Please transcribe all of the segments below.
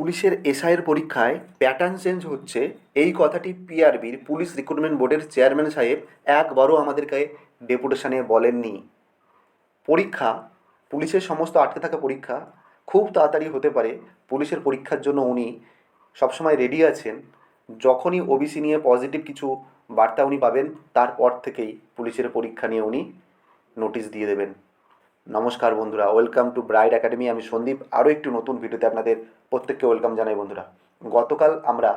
পুলিশের এসআইয়ের পরীক্ষায় প্যাটার্ন চেঞ্জ হচ্ছে। এই কথাটি পিআরবির পুলিশ রিক্রুটমেন্ট বোর্ডের চেয়ারম্যান সাহেব একবারও আমাদেরকে ডেপুটেশনে বলেননি। পরীক্ষা, পুলিশের সমস্ত আটকে থাকা পরীক্ষা খুব তাড়াতাড়ি হতে পারে। পুলিশের পরীক্ষার জন্য উনি সবসময় রেডি আছেন। যখনই ওবিসি নিয়ে পজিটিভ কিছু বার্তা উনি পাবেন, তারপর থেকেই পুলিশের পরীক্ষা নিয়ে উনি নোটিশ দিয়ে দেবেন। নমস্কার বন্ধুরা, ওয়েলকাম টু ব্রাইড একাডেমি। আমি সন্দীপ, আরও একটি নতুন ভিডিওতে আপনাদের প্রত্যেককে ওয়েলকাম জানাই বন্ধুরা। গতকাল আমরা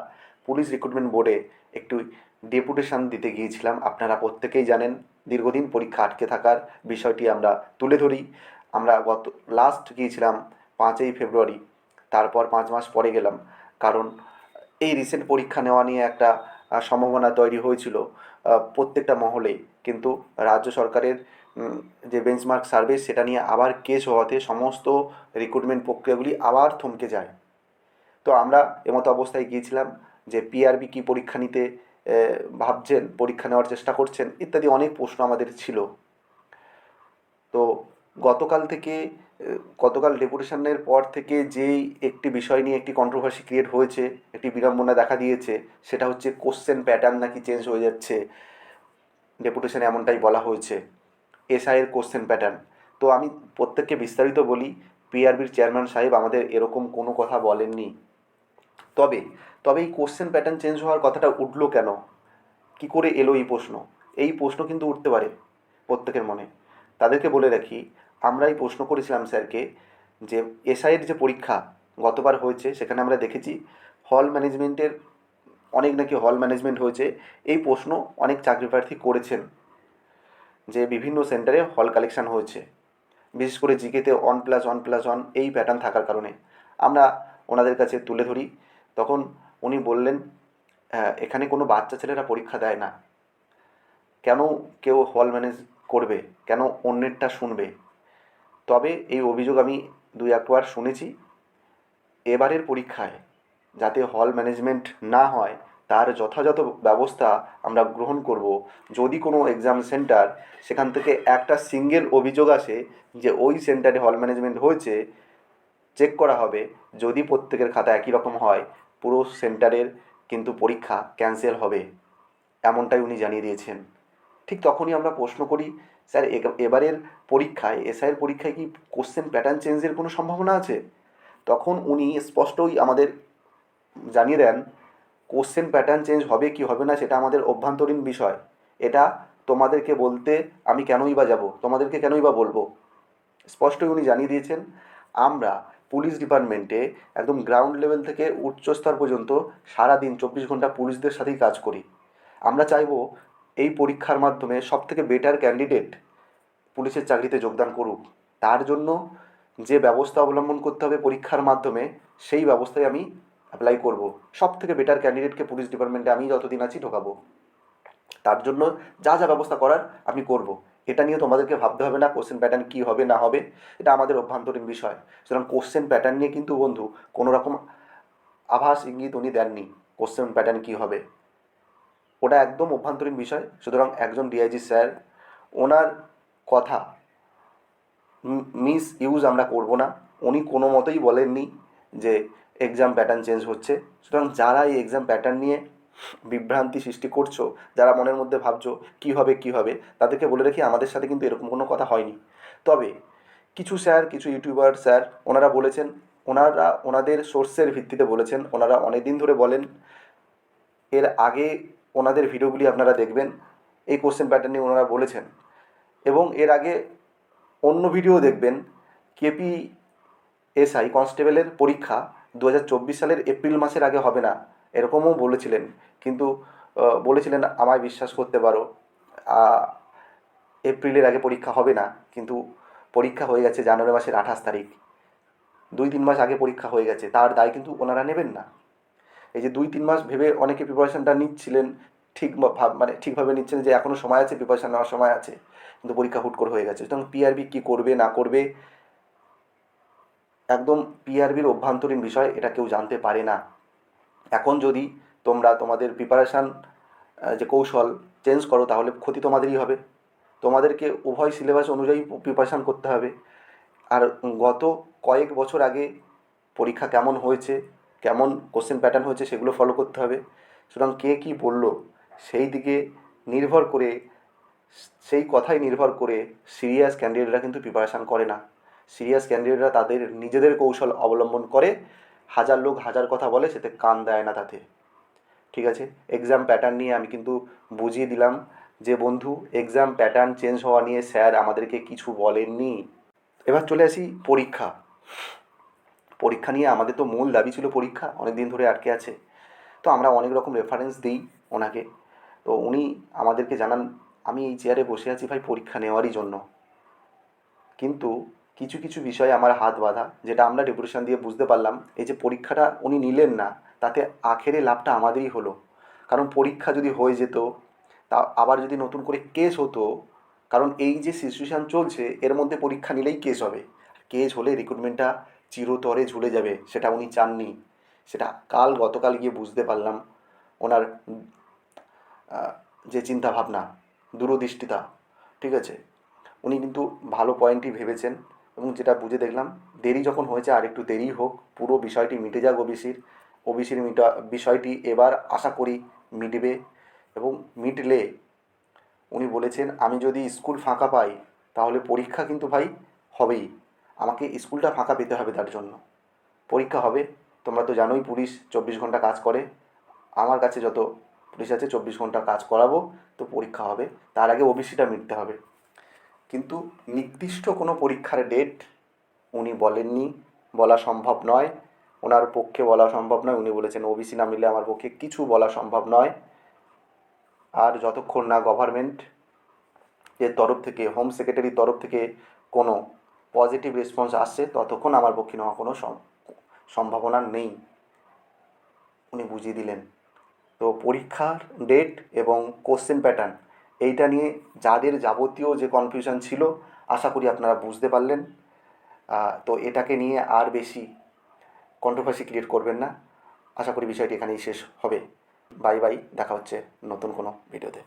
পুলিশ রিক্রুটমেন্ট বোর্ডে একটু ডেপুটেশন দিতে গিয়েছিলাম। আপনারা প্রত্যেকেই জানেন, দীর্ঘদিন পরীক্ষা আটকে থাকার বিষয়টি আমরা তুলে ধরি। আমরা গত লাস্ট গিয়েছিলাম পাঁচই ফেব্রুয়ারি, তারপর পাঁচ মাস পরে গেলাম। কারণ এই রিসেন্ট পরীক্ষা নেওয়া নিয়ে একটা সম্ভাবনা তৈরি হয়েছিল প্রত্যেকটা মহলেই। কিন্তু রাজ্য সরকারের যে বেঞ্চমার্ক সার্ভে সেটা নিয়ে আবার কেস হওয়াতে সমস্ত রিক্রুটমেন্ট প্রক্রিয়াগুলি আবার থমকে যায়। তো আমরা এমতো অবস্থায় গিয়েছিলাম যে পিআরবি কি পরীক্ষা নিতে ভাবছেন, পরীক্ষা নেওয়ার চেষ্টা করছেন, ইত্যাদি অনেক প্রশ্ন আমাদের ছিল। তো গতকাল থেকে গতকাল ডেপুটেশনের পর থেকে যেই একটি বিষয় নিয়ে একটি কন্ট্রোভার্সি ক্রিয়েট হয়েছে, একটি বিড়ম্বনা দেখা দিয়েছে, সেটা হচ্ছে কোশ্চেন প্যাটার্ন নাকি চেঞ্জ হয়ে যাচ্ছে। ডেপুটেশনে এমনটাই বলা হয়েছে। এসআইয়ের কোশ্চেন প্যাটার্ন তো আমি প্রত্যেককে বিস্তারিত বলি পিআরবির চেয়ারম্যান সাহেব আমাদের এরকম কোনো কথা বলেননি। তবে তবে এই কোশ্চেন প্যাটার্ন চেঞ্জ হওয়ার কথাটা উঠল কেন? কি করে এলো এই প্রশ্ন? এই প্রশ্ন কিন্তু উঠতে পারে প্রত্যেকের মনে। তাদেরকে বলে রাখি, আমরা এই প্রশ্ন করেছিলাম স্যারকে যে এসআইয়ের যে পরীক্ষা গতবার হয়েছে, সেখানে আমরা দেখেছি হল ম্যানেজমেন্টের অনেক নাকি হল ম্যানেজমেন্ট হয়েছে। এই প্রশ্ন অনেক চাকরি প্রার্থী করেছেন। যে বিভিন্ন সেন্টারে হল কালেকশান হয়েছে। বিশেষ করে জিকেতে one plus one plus one এই প্যাটার্ন থাকার কারণে। আমরা ওনাদের কাছে তুলে ধরি। তখন উনি বললেন "হ্যাঁ, এখানে কোনো বাচ্চা ছেলেরা পরীক্ষা দেয় না। কেন কেউ হল ম্যানেজ করবে? কেন অন্যেরটা শুনবে? তবে এই অভিযোগ আমি দুই একবার শুনেছি। এবারের পরীক্ষায় যাতে হল ম্যানেজমেন্ট না হয় তার যথাযথ ব্যবস্থা আমরা গ্রহণ করব। যদি কোনো এক্সাম সেন্টার সেখান থেকে একটা সিঙ্গেল অভিযোগ আসে যে ওই সেন্টারে হল ম্যানেজমেন্ট হয়েছে চেক করা হবে। যদি প্রত্যেকের খাতা একই রকম হয়, পুরো সেন্টারের কিন্তু পরীক্ষা ক্যান্সেল হবে, এমনটাই উনি জানিয়ে দিয়েছেন। ঠিক তখনই আমরা প্রশ্ন করি, স্যার এবারের পরীক্ষায় এসআইয়ের পরীক্ষায় কি কোশ্চেন প্যাটার্ন চেঞ্জের কোনো সম্ভাবনা আছে? তখন উনি স্পষ্টই আমাদের জানিয়ে দেন কোশ্চেন প্যাটার্ন চেঞ্জ হবে কি হবে না সেটা আমাদের অভ্যন্তরীণ বিষয়। এটা তোমাদেরকে বলতে আমি কেনই বা যাব? তোমাদেরকে কেনই বা বলব? স্পষ্টই উনি জানিয়ে দিয়েছেন। আমরা পুলিশ ডিপার্টমেন্টে একদম গ্রাউন্ড লেভেল থেকে উচ্চস্তর পর্যন্ত সারাদিন চব্বিশ ঘণ্টা পুলিশদের সাথেই কাজ করি। আমরা চাইব এই পরীক্ষার মাধ্যমে সবথেকে বেটার ক্যান্ডিডেট পুলিশের চাকরিতে যোগদান করুক। তার জন্য যে ব্যবস্থা অবলম্বন করতে হবে পরীক্ষার মাধ্যমে, সেই ব্যবস্থায় আমি অ্যাপ্লাই করব। সব থেকে বেটার ক্যান্ডিডেটকে পুলিশ ডিপার্টমেন্টে আমি যতদিন আছি ঢোকাবো। তার জন্য যা যা ব্যবস্থা করার আমি করব। এটা নিয়ে তোমাদেরকে ভাবতে হবে না কোশ্চেন প্যাটার্ন কী হবে, না হবে, এটা আমাদের অভ্যন্তরীণ বিষয়। সুতরাং কোশ্চেন প্যাটার্ন নিয়ে কিন্তু বন্ধু, কোনো রকম আভাস, ইঙ্গিত উনি দেননি কোশ্চেন প্যাটার্ন কী হবে। ওটা একদম অভ্যন্তরীণ বিষয়, সুতরাং একজন ডিআইজি স্যার ওনার কথা মিস ইউজ আমরা করব না। উনি কোনো মতেই বলেননি যে এক্সাম প্যাটার্ন চেঞ্জ হচ্ছে। সুতরাং যারা এই এক্সাম প্যাটার্ন নিয়ে বিভ্রান্তি সৃষ্টি করছ, যারা মনের মধ্যে ভাবছ কী হবে কী হবে, তাদেরকে বলে রাখি আমাদের সাথে কিন্তু এরকম কোনো কথা হয়নি। তবে কিছু স্যার কিছু ইউটিউবার স্যার ওনারা বলেছেন, ওনারা, ওনাদের সোর্সের ভিত্তিতে বলেছেন, ওনারা অনেক দিন ধরে বলেন, এর আগে ওনাদের ভিডিওগুলি আপনারা দেখবেন, এই কোশ্চেন প্যাটার্ন নিয়ে ওনারা বলেছেন। এবং এর আগে অন্য ভিডিও দেখবেন কেপি এসআই কনস্টেবলের পরীক্ষা দু হাজার চব্বিশ সালের এপ্রিল মাসের আগে হবে না, এরকমও বলেছিলেন। কিন্তু বলেছিলেন, আমায় বিশ্বাস করতে পারো। এপ্রিলের আগে পরীক্ষা হবে না, কিন্তু পরীক্ষা হয়ে গেছে জানুয়ারি মাসের আঠাশ তারিখ। দুই তিন মাস আগে পরীক্ষা হয়ে গেছে, তার দায় কিন্তু ওনারা নেবেন না। এই যে দুই তিন মাস ভেবে অনেকে প্রিপারেশনটা নিচ্ছিলেন, ঠিক মানে ঠিকভাবে নিচ্ছেন যে এখনও সময় আছে প্রিপারেশন নেওয়ার সময় আছে, কিন্তু পরীক্ষা হুট করে হয়ে গেছে। সুতরাং পিআরবি কী করবে, না করবে একদম পিআরবির অভ্যন্তরীণ বিষয়, এটা কেউ জানতে পারে না। এখন যদি তোমরা তোমাদের প্রিপারেশান যে কৌশল চেঞ্জ করো, তাহলে ক্ষতি তোমাদেরই হবে। তোমাদেরকে উভয় সিলেবাস অনুযায়ী প্রিপারেশান করতে হবে। আর গত কয়েক বছর আগে পরীক্ষা কেমন হয়েছে, কেমন কোশ্চেন প্যাটার্ন হয়েছে, সেগুলো ফলো করতে হবে। সুতরাং কে কী বলল, সেই দিকে নির্ভর করে, সেই কথাই নির্ভর করে সিরিয়াস ক্যান্ডিডেটরা কিন্তু প্রিপারেশান করে না। সিরিয়াস ক্যান্ডিডেটরা তাদের নিজেদের কৌশল অবলম্বন করে হাজার লোক হাজার কথা বলে সেতে কান দেয় না তাতে। ঠিক আছে? এক্সাম প্যাটার্ন নিয়ে আমি কিন্তু বুঝিয়ে দিলাম যে বন্ধু এক্সাম প্যাটার্ন চেঞ্জ হওয়া নিয়ে স্যার আমাদেরকে কিছু বলেননি। এবার চলে আসি পরীক্ষা। পরীক্ষা নিয়ে আমাদের তো মূল দাবি ছিল পরীক্ষা অনেক দিন ধরে আটকে আছে। তো আমরা অনেক রকম রেফারেন্স দিই ওনাকে। তো উনি আমাদেরকে জানান, আমি এই চেয়ারে বসে আছি ভাই পরীক্ষা নেওয়ারই জন্য। কিন্তু কিছু কিছু বিষয়ে আমার হাত বাঁধা, যেটা আমরা ডেপুটেশন দিয়ে বুঝতে পারলাম, এই যে পরীক্ষাটা উনি নিলেন না, তাতে আখেরে লাভটা আমাদেরই হলো। কারণ পরীক্ষা যদি হয়ে যেত, তা আবার যদি নতুন করে কেস হতো, কারণ এই যে সিচুয়েশান চলছে, এর মধ্যে পরীক্ষা নিলেই কেস হবে। কেস হলে রিক্রুটমেন্টটা চিরতরে ঝুলে যাবে, সেটা উনি চাননি। সেটা কাল গতকাল গিয়ে বুঝতে পারলাম, ওনার যে চিন্তা ভাবনা দূরদৃষ্টিতা, ঠিক আছে? উনি কিন্তু ভালো পয়েন্টই ভেবেছেন। এবং যেটা বুঝে দেখলাম, দেরি যখন হয়েছে আর একটু দেরি হোক, পুরো বিষয়টি মিটে যাক ওবিসির। ওবিসির মিটা, বিষয়টি এবার আশা করি মিটবে এবং মিটলে উনি বলেছেন, আমি যদি স্কুল ফাঁকা পাই, তাহলে পরীক্ষা কিন্তু ভাই হবেই। আমাকে স্কুলটা ফাঁকা পেতে হবে তার জন্য। পরীক্ষা হবে। তোমরা তো জানোই পুলিশ চব্বিশ ঘণ্টা কাজ করে। আমার কাছে যত পুলিশ আছে, চব্বিশ ঘণ্টা কাজ করাবো, তো পরীক্ষা হবে। তার আগে ওবিসিটা মিটতে হবে। কিন্তু নির্দিষ্ট কোনো পরীক্ষার ডেট উনি বলেননি, বলা সম্ভব নয়। ওনার পক্ষে বলা সম্ভব নয়। উনি বলেছেন, ওবিসি না মিলে আমার পক্ষে কিছু বলা সম্ভব নয়। আর যতক্ষণ না গভর্নমেন্ট এর তরফ থেকে হোম সেক্রেটারির তরফ থেকে কোনো পজিটিভ রেসপন্স আসছে, ততক্ষণ আমার পক্ষে নেওয়া কোনো সম্ভাবনা নেই। উনি বুঝিয়ে দিলেন। তো পরীক্ষার ডেট এবং কোশ্চেন প্যাটার্ন এইটা নিয়ে যাদের যাবতীয় যে কনফিউশন ছিল, আশা করি আপনারা বুঝতে পারলেন। তো এটাকে নিয়ে আর বেশি কন্ট্রোভার্সি ক্রিয়েট করবেন না। আশা করি বিষয়টি এখানেই শেষ হবে। বাই বাই, দেখা হচ্ছে নতুন কোনো ভিডিওতে